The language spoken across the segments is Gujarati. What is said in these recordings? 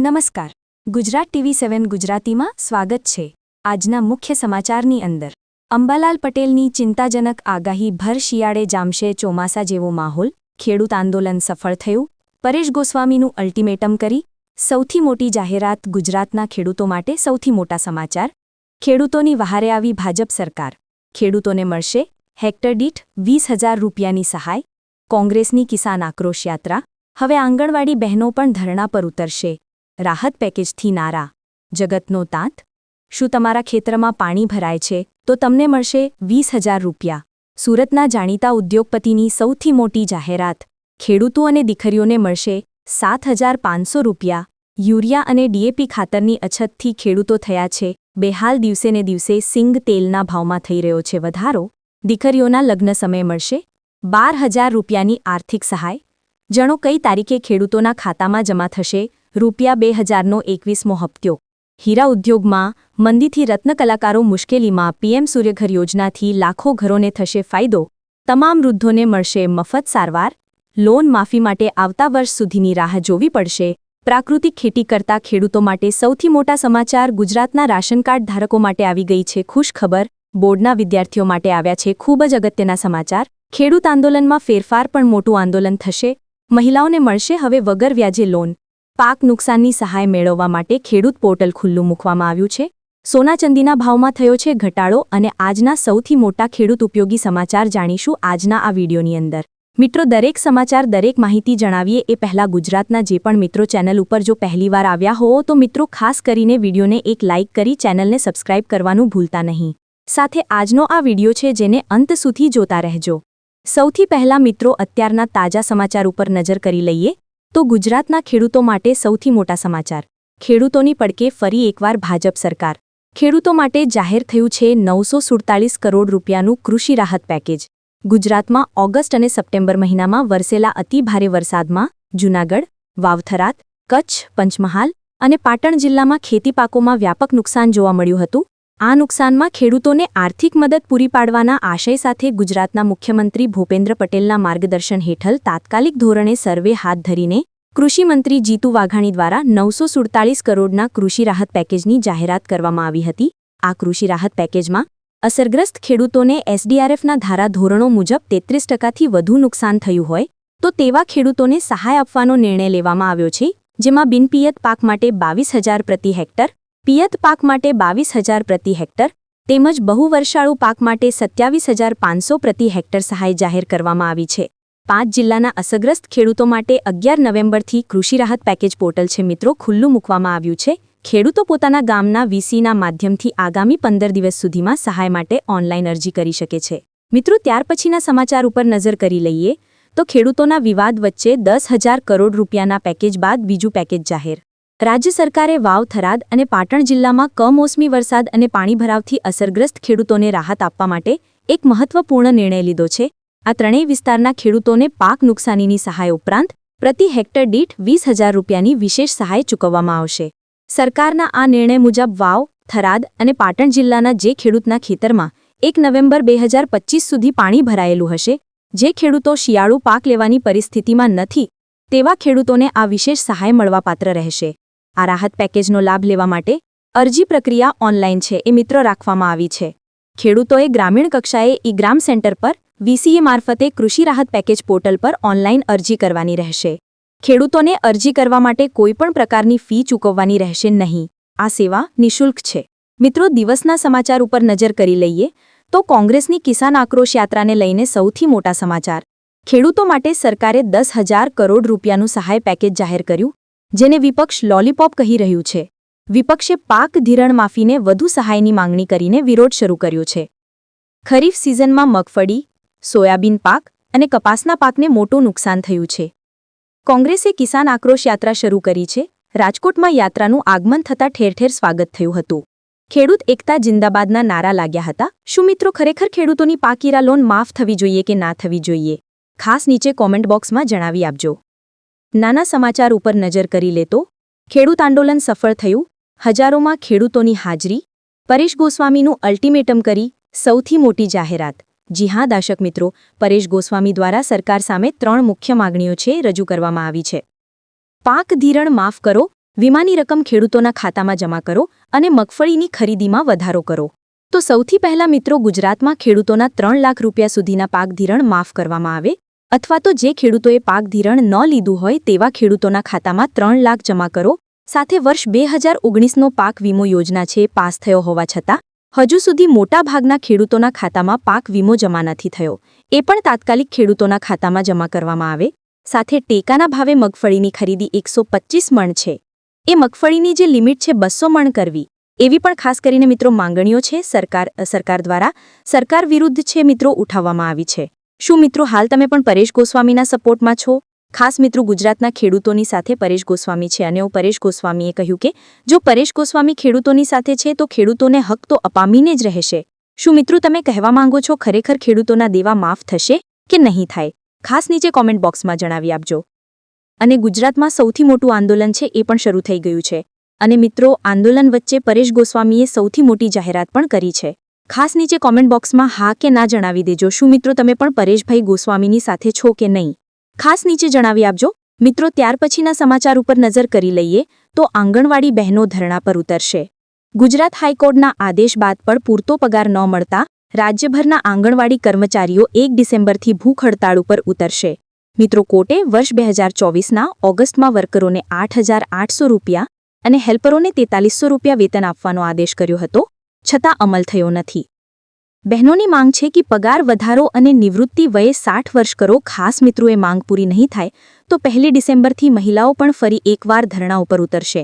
નમસ્કાર. ગુજરાત ટીવી સેવન ગુજરાતીમાં સ્વાગત છે. આજના મુખ્ય સમાચારની અંદર. અંબાલાલ પટેલની ચિંતાજનક આગાહી ભર શિયાળે જામશે ચોમાસા જેવો માહોલ. ખેડૂત આંદોલન સફળ થયું. પરેશ ગોસ્વામીનું અલ્ટિમેટમ કરી. સૌથી મોટી જાહેરાત ગુજરાતના ખેડૂતો માટે સૌથી મોટા સમાચાર. ખેડૂતોની વહારે આવી ભાજપ સરકાર. ખેડૂતોને મળશે હેક્ટર દીઠ વીસ હજાર રૂપિયાની સહાય. કોંગ્રેસની કિસાન આક્રોશ યાત્રા. હવે આંગણવાડી બહેનો પણ ધરણા પર ઉતરશે. રાહત પેકેજથી નારા. જગતનો તાંત? શું તમારા ખેતરમાં પાણી ભરાય છે? તો તમને મળશે વીસ હજાર રૂપિયા. સુરતના જાણીતા ઉદ્યોગપતિની સૌથી મોટી જાહેરાત. ખેડૂતો અને દીકરીઓને મળશે સાત હજાર પાંચસો રૂપિયા. યુરિયા અને ડીએપી ખાતરની અછતથી ખેડૂતો થયા છે. બેહાલ દિવસેને દિવસે સિંગ તેલના ભાવમાં થઈ રહ્યો છે. વધારો? દીકરીઓના લગ્ન સમય મળશે? બાર હજાર રૂપિયાની આર્થિક સહાય? જણો કઈ તારીખે ખેડૂતોના ખાતામાં જમા થશે? રૂપિયા બે હજારનો એકવીસમો હપ્ત્યો હીરા ઉદ્યોગમાં મંદીથી રત્નકલાકારો મુશ્કેલીમાં પીએમ સૂર્યઘર યોજનાથી લાખો ઘરોને થશે ફાયદો. તમામ વૃદ્ધોને મળશે મફત સારવાર. લોન માફી માટે આવતા વર્ષ સુધીની રાહ જોવી પડશે. પ્રાકૃતિક ખેતી કરતા ખેડૂતો માટે સૌથી મોટા સમાચાર ગુજરાતના રાશન કાર્ડ ધારકો માટે આવી ગઈ છે ખુશખબર બોર્ડના વિદ્યાર્થીઓ માટે આવ્યા છે ખૂબ જ અગત્યના સમાચાર. ખેડૂત આંદોલનમાં ફેરફાર પણ મોટું આંદોલન થશે. મહિલાઓને મળશે હવે વગર વ્યાજે લોન. પાક નુકસાનની સહાય મેળવવા માટે ખેડૂત પોર્ટલ ખુલ્લું મૂકવામાં આવ્યું છે. સોના ચાંદીના ભાવમાં થયો છે ઘટાડો અને આજના સૌથી મોટા ખેડૂત ઉપયોગી સમાચાર જાણીશું આજના આ વિડીયોની અંદર. મિત્રો, દરેક સમાચાર, દરેક માહિતી જણાવીએ એ પહેલા ગુજરાતના જે પણ મિત્રો ચેનલ ઉપર જો પહેલીવાર આવ્યા હો તો મિત્રો, ખાસ કરીને વિડીયોને એક લાઇક કરી ચેનલને સબસ્ક્રાઇબ કરવાનું ભૂલતા નહીં. સાથે આજનો આ વીડિયો છે જેને અંત સુધી જોતા રહેજો. સૌથી પહેલા મિત્રો, અત્યારના તાજા સમાચાર ઉપર નજર કરી લઈએ. તો ગુજરાતના ખેડૂતો માટે સૌથી મોટા સમાચાર. ખેડૂતોની પડકે ફરી એકવાર ભાજપ સરકાર. ખેડૂતો માટે જાહેર થયું છે નવસો સુડતાલીસ કરોડ રૂપિયાનું કૃષિ રાહત પેકેજ. ગુજરાતમાં ઓગસ્ટ અને સપ્ટેમ્બર મહિનામાં વરસેલા અતિભારે વરસાદમાં જૂનાગઢ વાવથરાત કચ્છ, પંચમહાલ અને પાટણ જિલ્લામાં ખેતી પાકોમાં વ્યાપક નુકસાન જોવા મળ્યું હતું. આ નુકસાનમાં ખેડૂતોને આર્થિક મદદ પૂરી પાડવાના આશય સાથે ગુજરાતના મુખ્યમંત્રી ભૂપેન્દ્ર પટેલના માર્ગદર્શન હેઠળ તાત્કાલિક ધોરણે સર્વે હાથ ધરીને કૃષિમંત્રી જીતુ વાઘાણી દ્વારા નવસો સુડતાલીસ કરોડના કૃષિ રાહત પેકેજની જાહેરાત કરવામાં આવી હતી. આ કૃષિ રાહત પેકેજમાં અસરગ્રસ્ત ખેડૂતોને એસડીઆરએફના ધારા ધોરણો મુજબ તેત્રીસ ટકાથી વધુ નુકસાન થયું હોય, તો તેવા ખેડૂતોને સહાય આપવાનો નિર્ણય લેવામાં આવ્યો છે, જેમાં બિનપિયત પાક માટે બાવીસ હજાર પ્રતિ હેક્ટર પિયત પાક માટે બાવીસ હજાર પ્રતિ હેક્ટર તેમજ બહુવર્ષાળુ પાક માટે સત્યાવીસ હજાર પાંચસો પ્રતિ હેક્ટર સહાય જાહેર કરવામાં આવી છે. પાંચ જિલ્લાના અસરગ્રસ્ત ખેડૂતો માટે અગિયાર નવેમ્બરથી કૃષિ રાહત પેકેજ પોર્ટલ છે મિત્રો ખુલ્લું મૂકવામાં આવ્યું છે. ખેડૂતો પોતાના ગામના વીસીના માધ્યમથી આગામી પંદર દિવસ સુધીમાં સહાય માટે ઓનલાઈન અરજી કરી શકે છે. મિત્રો ત્યાર પછીના સમાચાર ઉપર નજર કરી લઈએ તો ખેડૂતોના વિવાદ વચ્ચે દસ હજાર કરોડ રૂપિયાના પેકેજ બાદ બીજું પેકેજ જાહેર રાજ્ય સરકારે વાવ થરાદ અને પાટણ જિલ્લામાં કમોસમી વરસાદ અને પાણી ભરાવથી અસરગ્રસ્ત ખેડૂતોને રાહત આપવા માટે એક મહત્વપૂર્ણ નિર્ણય લીધો છે. આ ત્રણેય વિસ્તારના ખેડૂતોને પાક નુકસાનીની સહાય ઉપરાંત પ્રતિ હેક્ટર દીઠ વીસ હજાર રૂપિયાની વિશેષ સહાય ચૂકવવામાં આવશે. સરકારના આ નિર્ણય મુજબ વાવ, થરાદ અને પાટણ જિલ્લાના જે ખેડૂતના ખેતરમાં એક નવેમ્બર બે હજાર સુધી પાણી ભરાયેલું હશે, જે ખેડૂતો શિયાળુ પાક લેવાની પરિસ્થિતિમાં નથી, તેવા ખેડૂતોને આ વિશેષ સહાય મળવાપાત્ર રહેશે. આ રાહત પેકેજનો લાભ લેવા માટે અરજી પ્રક્રિયા ઓનલાઈન છે એ મિત્ર રાખવામાં આવી છે. ખેડૂતોએ ગ્રામીણ કક્ષાએ ઈ ગ્રામ સેન્ટર પર વીસીએ મારફતે કૃષિ રાહત પેકેજ પોર્ટલ પર ઓનલાઈન અરજી કરવાની રહેશે. ખેડૂતોને અરજી કરવા માટે કોઈપણ પ્રકારની ફી ચૂકવવાની રહેશે નહીં. આ સેવા નિઃશુલ્ક છે. મિત્રો, દિવસના સમાચાર ઉપર નજર કરી લઈએ તો કોંગ્રેસની કિસાન આક્રોશ યાત્રાને લઈને સૌથી મોટા સમાચાર. ખેડૂતો માટે સરકારે દસ હજાર કરોડ રૂપિયાનું સહાય પેકેજ જાહેર કર્યું જેને વિપક્ષ લોલીપોપ કહી રહ્યું છે. વિપક્ષે પાક ધિરણ માફીને વધુ સહાયની માંગણી કરીને વિરોધ શરૂ કર્યો છે. ખરીફ સિઝનમાં મગફળી, સોયાબીન પાક અને કપાસના પાકને મોટું નુકસાન થયું છે. કોંગ્રેસે કિસાન આક્રોશ યાત્રા શરૂ કરી છે. રાજકોટમાં યાત્રાનું આગમન થતાં ઠેર ઠેર સ્વાગત થયું હતું. ખેડૂત એકતા જિંદાબાદના નારા લાગ્યા હતા. શું મિત્રો ખરેખર ખેડૂતોની પાકીરા લોન માફ થવી જોઈએ કે ના થવી જોઈએ? ખાસ નીચે કોમેન્ટ બોક્સમાં જણાવી આપજો. નાના સમાચાર ઉપર નજર કરી લેતો, ખેડૂત આંદોલન સફળ થયું, હજારોમાં ખેડૂતોની હાજરી, પરેશ ગોસ્વામીનું અલ્ટિમેટમ કરી સૌથી મોટી જાહેરાત. જી હા દાશક મિત્રો, પરેશ ગોસ્વામી દ્વારા સરકાર સામે ત્રણ મુખ્ય માગણીઓ છે, રજૂ કરવામાં આવી છે. પાક ધિરણ માફ કરો, વીમાની રકમ ખેડૂતોના ખાતામાં જમા કરો અને મગફળીની ખરીદીમાં વધારો કરો. તો સૌથી પહેલા મિત્રો, ગુજરાતમાં ખેડૂતોના ત્રણ લાખ રૂપિયા સુધીના પાક ધિરણ માફ કરવામાં આવે અથવા તો જે ખેડૂતોએ પાક ધિરણ ન લીધું હોય તેવા ખેડૂતોના ખાતામાં ત્રણ લાખ જમા કરો. સાથે વર્ષ બે હજાર ઓગણીસનો પાક વીમો યોજના છે, પાસ થયો હોવા છતાં, હજુ સુધી મોટાભાગના ખેડૂતોના ખાતામાં પાક વીમો જમા નથી થયો. એ પણ તાત્કાલિક ખેડૂતોના ખાતામાં જમા કરવામાં આવે. સાથે ટેકાના ભાવે મગફળીની ખરીદી એકસો મણ છે. એ મગફળીની જે લિમિટ છે, બસો મણ કરવી. એવી પણ ખાસ કરીને મિત્રો માંગણીઓ છે, સરકાર સરકાર દ્વારા, સરકાર વિરુદ્ધ છે મિત્રો, ઉઠાવવામાં આવી છે. શું મિત્રો હાલ તમે પણ પરેશ ગોસ્વામીના સપોર્ટમાં છો? ખાસ મિત્રો ગુજરાતના ખેડૂતોની સાથે પરેશ ગોસ્વામી છે અને હું પરેશ ગોસ્વામીએ કહ્યું કે જો પરેશ ગોસ્વામી ખેડૂતોની સાથે છે તો ખેડૂતોને હક તો અપામીને જ રહેશે. શું મિત્રો તમે કહેવા માંગો છો ખરેખર ખેડૂતોના દેવા માફ થશે કે નહીં થાય? ખાસ નીચે કોમેન્ટ બોક્સમાં જણાવી આપજો. અને ગુજરાતમાં સૌથી મોટું આંદોલન છે એ પણ શરૂ થઈ ગયું છે. અને મિત્રો, આંદોલન વચ્ચે પરેશ ગોસ્વામીએ સૌથી મોટી જાહેરાત પણ કરી છે. ખાસ નીચે કોમેન્ટ બોક્સમાં હા કે ના જણાવી દેજો. શું મિત્રો તમે પણ પરેશભાઈ ગોસ્વામીની સાથે છો કે નહીં? ખાસ નીચે જણાવી આપજો. મિત્રો ત્યાર પછીના સમાચાર ઉપર નજર કરી લઈએ તો આંગણવાડી બહેનો ધરણા પર ઉતરશે. ગુજરાત હાઈકોર્ટના આદેશ બાદ પણ પૂરતો પગાર ન મળતા રાજ્યભરના આંગણવાડી કર્મચારીઓ એક ડિસેમ્બરથી ભૂખ હડતાળ ઉપર ઉતરશે. મિત્રો કોર્ટે વર્ષ બે હજાર ચોવીસના ઓગસ્ટમાં વર્કરોને આઠ હજાર આઠસો રૂપિયા અને હેલ્પરોને તેતાલીસો રૂપિયા વેતન આપવાનો આદેશ કર્યો હતો. છતાં અમલ થયો નથી. બહેનોની માંગ છે કે પગાર વધારો અને નિવૃત્તિ વયે સાઠ વર્ષ કરો. ખાસ મિત્રોએ માંગ પૂરી નહીં થાય, તો પહેલી ડિસેમ્બરથી મહિલાઓ પણ ફરી એકવાર ધરણા ઉપર ઉતરશે.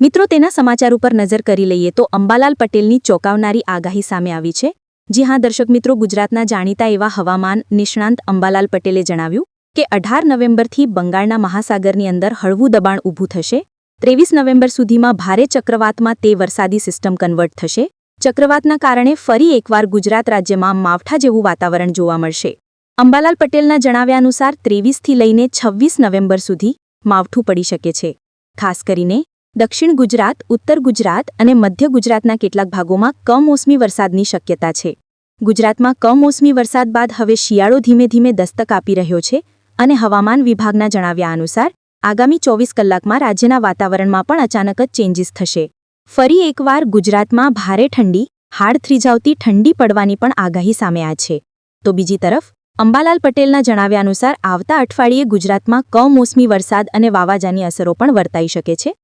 મિત્રો, તેના સમાચાર ઉપર નજર કરી લઈએ તો અંબાલાલ પટેલની ચોંકાવનારી આગાહી સામે આવી છે. જી હા, દર્શક મિત્રો, ગુજરાતના જાણીતા એવા હવામાન નિષ્ણાંત અંબાલાલ પટેલે જણાવ્યું કે અઢાર નવેમ્બરથી બંગાળના મહાસાગરની અંદર હળવું દબાણ ઊભું થશે. ત્રેવીસ નવેમ્બર સુધીમાં ભારે ચક્રવાતમાં તે વરસાદી સિસ્ટમ કન્વર્ટ થશે. ચક્રવાતના કારણે ફરી એકવાર ગુજરાત રાજ્યમાં માવઠા જેવું વાતાવરણ જોવા મળશે. અંબાલાલ પટેલના જણાવ્યા અનુસાર ત્રેવીસથી લઈને છવ્વીસ નવેમ્બર સુધી માવઠું પડી શકે છે. ખાસ કરીને, દક્ષિણ ગુજરાત, ઉત્તર ગુજરાત અને મધ્ય ગુજરાતના કેટલાક ભાગોમાં કમોસમી વરસાદની શક્યતા છે. ગુજરાતમાં કમોસમી વરસાદ બાદ હવે શિયાળો ધીમે ધીમે દસ્તક આપી રહ્યો છે અને હવામાન વિભાગના જણાવ્યા અનુસાર, આગામી ચોવીસ કલાકમાં રાજ્યના વાતાવરણમાં પણ અચાનક જ ચેન્જીસ થશે. ફરી એકવાર ગુજરાતમાં ભારે ઠંડી, હાડ થ્રીજાવતી ઠંડી પડવાની પણ આગાહી સામે આ છે. તો બીજી તરફ, અંબાલાલ પટેલના જણાવ્યા અનુસાર આવતા અઠવાડિયે ગુજરાતમાં કમોસમી વરસાદ અને વાવાઝાની અસરો પણ વર્તાઈ શકે છે.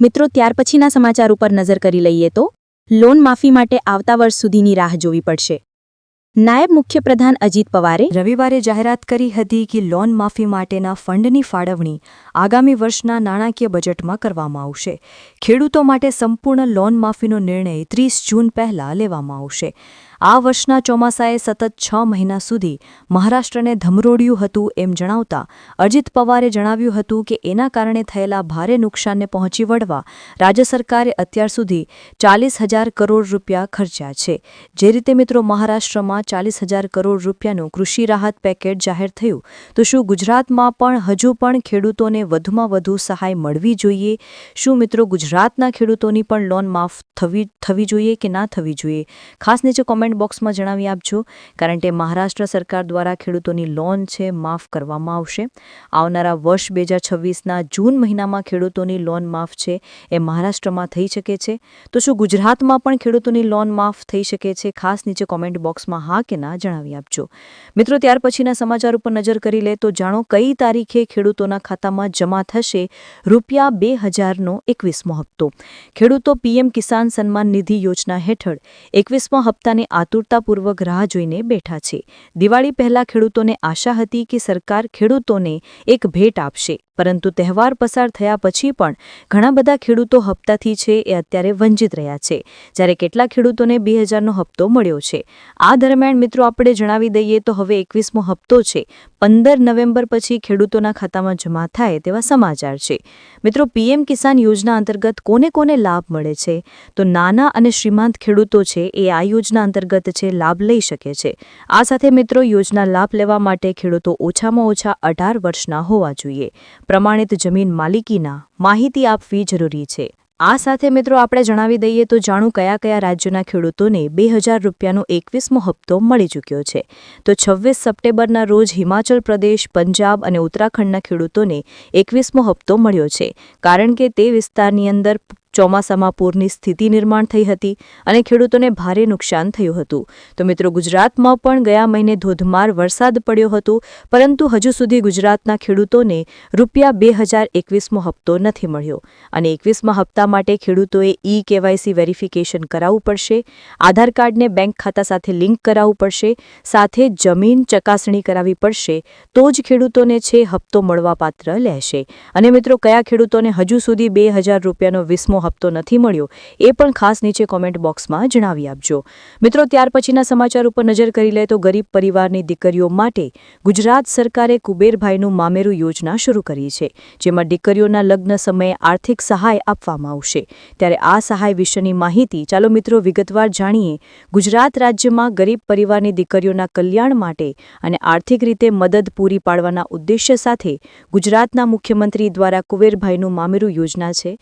મિત્રો, ત્યાર પછીના સમાચાર ઉપર નજર કરી લઈએ તો, લોન માફી માટે આવતા વર્ષ સુધીની રાહ જોવી પડશે. નાયબ મુખ્યપ્રધાન અજીત પવારે રવિવારે જાહેરાત કરી હતી કે લોન માફી માટેના ફંડની ફાળવણી આગામી વર્ષના નાણાકીય બજેટમાં કરવામાં આવશે. ખેડૂતો માટે સંપૂર્ણ લોન માફીનો નિર્ણય ત્રીસ જૂન પહેલા લેવામાં આવશે. આ વર્ષના ચોમાસાએ સતત છ મહિના સુધી મહારાષ્ટ્રને ધમરોડ્યું હતું એમ જણાવતા અજીત પવારે જણાવ્યું હતું કે એના કારણે થયેલા ભારે નુકસાનને પહોંચી વળવા રાજ્ય સરકારે અત્યાર સુધી ચાલીસ હજાર કરોડ રૂપિયા ખર્ચ્યા છે. જે રીતે મિત્રો મહારાષ્ટ્રમાં ચાલીસ હજાર કરોડ રૂપિયાનું કૃષિ રાહત પેકેજ જાહેર થયું. તો શું ગુજરાતમાં પણ હજુ પણ ખેડૂતોને વધુમાં વધુ સહાય મળવી જોઈએ? શું મિત્રો ગુજરાતના ખેડૂતોની પણ લોન માફ થવી થવી જોઈએ કે ના થવી જોઈએ? ખાસ નીચે કોમેન્ટ બોક્સમાં જણાવી આપજો, કારણ કે મહારાષ્ટ્ર સરકાર દ્વારા ખેડૂતોની લોન છે, માફ કરવામાં આવશે. આવનારા વર્ષ બે હજાર છવ્વીસના જૂન મહિનામાં ખેડૂતોની લોન માફ છે, એ મહારાષ્ટ્રમાં થઈ શકે છે. તો શું ગુજરાતમાં પણ ખેડૂતોની લોન માફ થઈ શકે છે? ખાસ નીચે કોમેન્ટ બોક્સમાં હા કે ના જણાવી આપજો. મિત્રો, ત્યાર પછીના સમાચાર ઉપર નજર કરી લે તો જાણો કઈ તારીખે ખેડૂતોના ખાતામાં જમા થશે રૂપિયા બે હજારનો એકવીસમો હપ્તો. ખેડૂતો પીએમ કિસાન સન્માન નિધિ યોજના હેઠળ એકવીસમો હપ્તાની આતુરતાપૂર્વક રાહ જોઈને બેઠા છે. દિવાળી પહેલા ખેડૂતોને આશા હતી કે સરકાર ખેડૂતોને એક ભેટ આપશે. પરંતુ તહેવાર પસાર થયા પછી પણ ઘણા બધા ખેડૂતો હપ્તાથી છે એ અત્યારે વંચિત રહ્યા છે. જ્યારે કેટલા ખેડૂતોને બે હજારનો હપ્તો મળ્યો છે. આ દરમિયાન મિત્રો આપણે જણાવી દઈએ તો હવે એકવીસમો હપ્તો છે. પંદર નવેમ્બર પછી ખેડૂતોના ખાતામાં જમા થાય તેવા સમાચાર છે. મિત્રો, પીએમ કિસાન યોજના અંતર્ગત કોને કોને લાભ મળે છે? તો નાના અને શ્રીમાંત ખેડૂતો છે એ આ યોજના અંતર્ગત છે, લાભ લઈ શકે છે. આ સાથે મિત્રો, યોજના લાભ લેવા માટે ખેડૂતો ઓછામાં ઓછા અઢાર વર્ષના હોવા જોઈએ. પ્રમાણિત જમીન માલિકીના માહિતી આપવી જરૂરી છે. આ સાથે મિત્રો આપણે જણાવી દઈએ તો જાણું કયા કયા રાજ્યોના ખેડૂતોને બે હજાર રૂપિયાનો એકવીસમો હપ્તો મળી ચૂક્યો છે. તો છવ્વીસ સપ્ટેમ્બરના રોજ હિમાચલ પ્રદેશ, પંજાબ અને ઉત્તરાખંડના ખેડૂતોને એકવીસમો હપ્તો મળ્યો છે. કારણ કે તે વિસ્તારની અંદર ચોમાસામાં પૂરની સ્થિતિ નિર્માણ થઈ હતી અને ખેડૂતોને ભારે નુકસાન થયું હતું. તો મિત્રો, ગુજરાતમાં પણ ગયા મહિને ધોધમાર વરસાદ પડ્યો હતો, પરંતુ હજુ સુધી ગુજરાતના ખેડૂતોને રૂપિયા બે હજાર એકવીસમો હપ્તો નથી મળ્યો. અને એકવીસમા હપ્તા માટે ખેડૂતોએ ઈ કેવાયસી વેરિફિકેશન કરાવવું પડશે, આધાર કાર્ડને બેંક ખાતા સાથે લિંક કરાવવું પડશે, સાથે જમીન ચકાસણી કરાવવી પડશે, તો જ ખેડૂતોને છે હપ્તો મળવાપાત્ર લેશે. અને મિત્રો, કયા ખેડૂતોને હજુ સુધી બે હજાર રૂપિયાનો વીસમો હપ્તો નથી મળ્યો. એ પણ ખાસ નીચે કોમેન્ટ બોક્સમાં જણાવી આપજો. મિત્રો, ત્યાર પછીના સમાચાર ઉપર નજર કરી લે તો ગરીબ પરિવારની દીકરીઓ માટે ગુજરાત સરકારે કુબેરભાઈનું મામેરું યોજના શરૂ કરી છે, જેમાં દીકરીઓના લગ્ન સમયે આર્થિક સહાય આપવામાં આવશે. ત્યારે આ સહાય વિશેની માહિતી ચાલો મિત્રો વિગતવાર જાણીએ. ગુજરાત રાજ્યમાં ગરીબ પરિવારની દીકરીઓના કલ્યાણ માટે અને આર્થિક રીતે મદદ પૂરી પાડવાના ઉદ્દેશ્ય સાથે ગુજરાતના મુખ્યમંત્રી દ્વારા કુબેરભાઈનું મામેરું યોજના છે.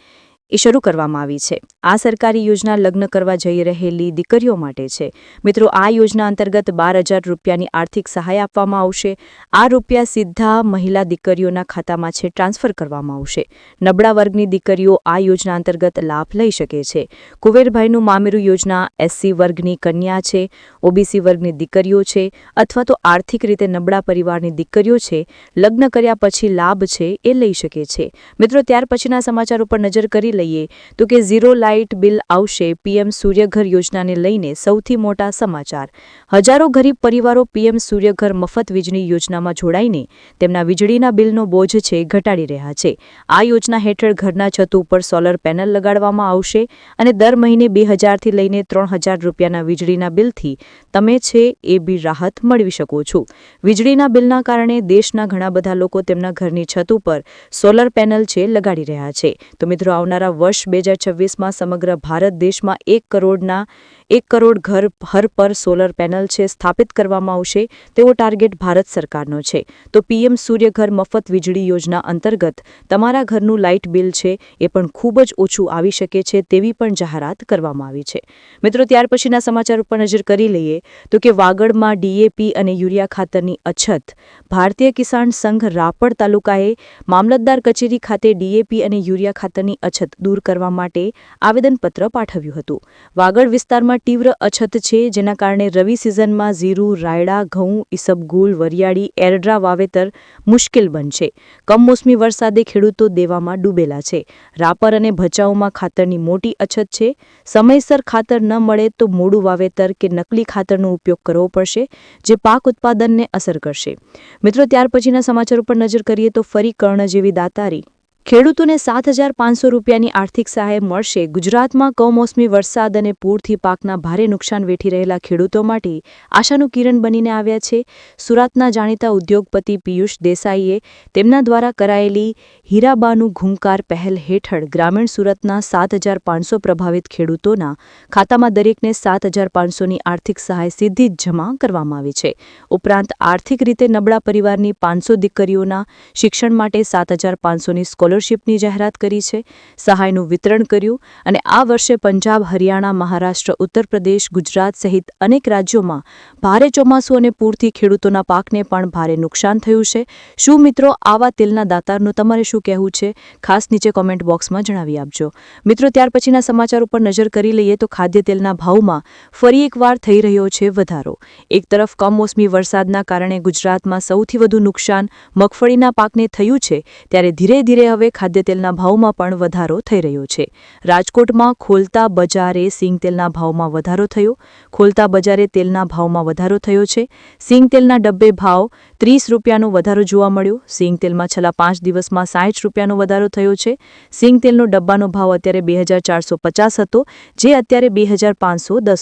એ શરૂ કરવામાં આવી છે. આ સરકારી યોજના લગ્ન કરવા જઈ રહેલી દીકરીઓ માટે છે. મિત્રો, આ યોજના અંતર્ગત બાર હજાર રૂપિયાની આર્થિક સહાય આપવામાં આવશે. આ રૂપિયા સીધા મહિલા દીકરીઓના ખાતામાં છે, ટ્રાન્સફર કરવામાં આવશે. નબળા વર્ગની દીકરીઓ આ યોજના અંતર્ગત લાભ લઈ શકે છે. કુવેરભાઈનું મામેરું યોજના એસસી વર્ગની કન્યા છે, ઓબીસી વર્ગની દીકરીઓ છે, અથવા તો આર્થિક રીતે નબળા પરિવારની દીકરીઓ છે, લગ્ન કર્યા પછી લાભ છે એ લઈ શકે છે. મિત્રો, ત્યાર પછીના સમાચાર ઉપર નજર કરી લઈએ. તો કે ઝીરો લાઇટ બિલ આવશે પીએમ સૂર્યઘર યોજનાને લઈને સૌથી મોટા સમાચાર. હજારો ગરીબ પરિવારો પીએમ સૂર્યઘર મફત વીજળી યોજનામાં જોડાઈને તેમના વીજળીના બિલનો બોજ છે ઘટાડી રહ્યા છે. આ યોજના હેઠળ ઘરના છત ઉપર સોલર પેનલ લગાડવામાં આવશે અને દર મહિને બે હજારથી લઈને ત્રણ હજાર રૂપિયાના વીજળીના બિલથી તમે છે એ બી રાહત મેળવી શકો છો. વીજળીના બિલના કારણે દેશના ઘણા બધા લોકો તેમના ઘરની છત ઉપર સોલર પેનલ છે લગાડી રહ્યા છે. તો મિત્રો, આવનારા વર્ષ બે હજાર છવ્વીસમાં સમગ્ર ભારત દેશમાં એક કરોડના એક કરોડ ઘર હર પર સોલર પેનલ છે, સ્થાપિત કરવામાં આવશે તેવો ટાર્ગેટ ભારત સરકારનો છે. તો પીએમ સૂર્યઘર મફત વીજળી યોજના અંતર્ગત તમારા ઘરનું લાઇટ બિલ છે એ પણ ખૂબ જ ઓછું આવી શકે છે તેવી પણ જાહેરાત કરવામાં આવી છે. મિત્રો, ત્યાર પછીના સમાચાર ઉપર નજર કરી લઈએ તો કે વાગડમાં ડીએપી અને યુરિયા ખાતરની અછત. ભારતીય કિસાન સંઘ રાપર તાલુકાએ મામલતદાર કચેરી ખાતે ડીએપી અને યુરિયા ખાતરની અછત દૂર કરવા માટે આવેદનપત્ર પાઠવ્યું હતું. વાગડ વિસ્તારમાં તીવ્ર અછત છે, જેના કારણે રવિ સિઝનમાં જીરું રાયડા, ઘઉં ઈસબગુલ વરિયાળી, એરડ્રા વાવેતર મુશ્કેલ બનશે. કમોસમી વરસાદે ખેડૂતો દેવામાં ડૂબેલા છે. રાપર અને ભચાઉમાં ખાતરની મોટી અછત છે. સમયસર ખાતર ન મળે તો મોડું વાવેતર કે નકલી ખાતરનો ઉપયોગ કરવો પડશે, જે પાક ઉત્પાદનને અસર કરશે. મિત્રો, ત્યાર પછીના સમાચાર ઉપર નજર કરીએ તો ફરી કર્ણ જેવી દાતારી. ખેડૂતોને સાત હજાર પાંચસો રૂપિયાની આર્થિક સહાય મળશે. ગુજરાતમાં કમોસમી વરસાદ અને પૂરથી પાકના ભારે નુકસાન વેઠી રહેલા ખેડૂતો માટે આશાનું કિરણ બનીને આવ્યા છે. સુરતના જાણીતા ઉદ્યોગપતિ પિયુષ દેસાઈએ તેમના દ્વારા કરાયેલી હીરાબાનું ઘૂંકાર પહેલ હેઠળ ગ્રામીણ સુરતના સાત હજાર પાંચસો પ્રભાવિત ખેડૂતોના ખાતામાં દરેકને સાત હજાર પાંચસોની આર્થિક સહાય સીધી જ જમા કરવામાં આવી છે. ઉપરાંત આર્થિક રીતે નબળા પરિવારની પાંચસો દીકરીઓના શિક્ષણ માટે સાત હજાર પાંચસોની સ્કોલરશીપની જાહેરાત કરી છે. સહાયનું વિતરણ કર્યું અને આ વર્ષે પંજાબ, હરિયાણા, મહારાષ્ટ્ર, ઉત્તર ગુજરાત સહિત અનેક રાજ્યોમાં ભારે ચોમાસું અને પૂરથી ખેડૂતોના પાકને પણ ભારે નુકસાન થયું છે. શું મિત્રો આવા તેલના દાતારનું તમારે શું કહેવું છે? ખાસ નીચે કોમેન્ટ બોક્સમાં જણાવી આપજો. મિત્રો, ત્યાર પછીના સમાચાર ઉપર નજર કરી લઈએ તો ખાદ્ય તેલના ભાવમાં ફરી એકવાર થઈ રહ્યો છે વધારો. એક તરફ કમોસમી વરસાદના કારણે ગુજરાતમાં સૌથી વધુ નુકસાન મગફળીના પાકને થયું છે. ત્યારે ધીરે ધીરે હવે ખાદ્યતેલના ભાવમાં પણ વધારો થઈ રહ્યો છે. રાજકોટમાં ખોલતા બજારે સિંગ તેલના ભાવમાં વધારો થયો. ખોલતા બજારે તેલના ભાવમાં વધારો થયો છે. સિંગ તેલના ડબ્બે ભાવ ત્રીસ રૂપિયાનો વધારો જોવા મળ્યો. સિંગ તેલમાં છેલ્લા પાંચ દિવસમાં સાઠ રૂપિયાનો વધારો થયો છે. સિંગ તેલનો ડબ્બાનો ભાવ અત્યારે બે હતો, જે અત્યારે બે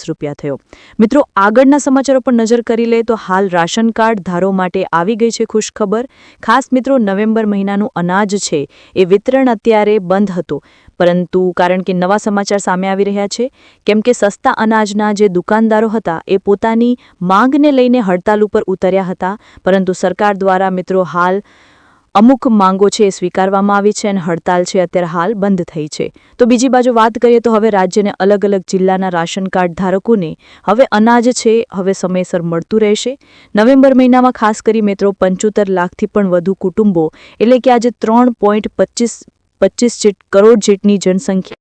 રૂપિયા થયો. મિત્રો, આગળના સમાચારો પર નજર કરી લે તો હાલ રાશન કાર્ડ ધારો માટે આવી ગઈ છે ખુશખબર. ખાસ મિત્રો, નવેમ્બર મહિનાનું અનાજ છે, એ વિતરણ અત્યારે બંધ હતું. પરંતુ કારણ કે નવા સમાચાર સામે આવી રહ્યા છે, કેમ કે સસ્તા અનાજના જે દુકાનદારો હતા એ પોતાની માંગને લઈને હડતાલ ઉપર ઉતર્યા હતા, પરંતુ સરકાર દ્વારા મિત્રો હાલ અમુક માંગો છે એ સ્વીકારવામાં આવી છે અને હડતાલ છે અત્યારે હાલ બંધ થઈ છે. તો બીજી બાજુ વાત કરીએ તો હવે રાજ્યને અલગ અલગ જિલ્લાના રાશન કાર્ડ ધારકોને હવે અનાજ છે, હવે સમયસર મળતું રહેશે. નવેમ્બર મહિનામાં ખાસ કરી મિત્રો પંચોતેર લાખથી પણ વધુ કુટુંબો, એટલે કે આજે ત્રણ પોઈન્ટ પચીસ પચીસ કરોડ જેટલી જનસંખ્યા.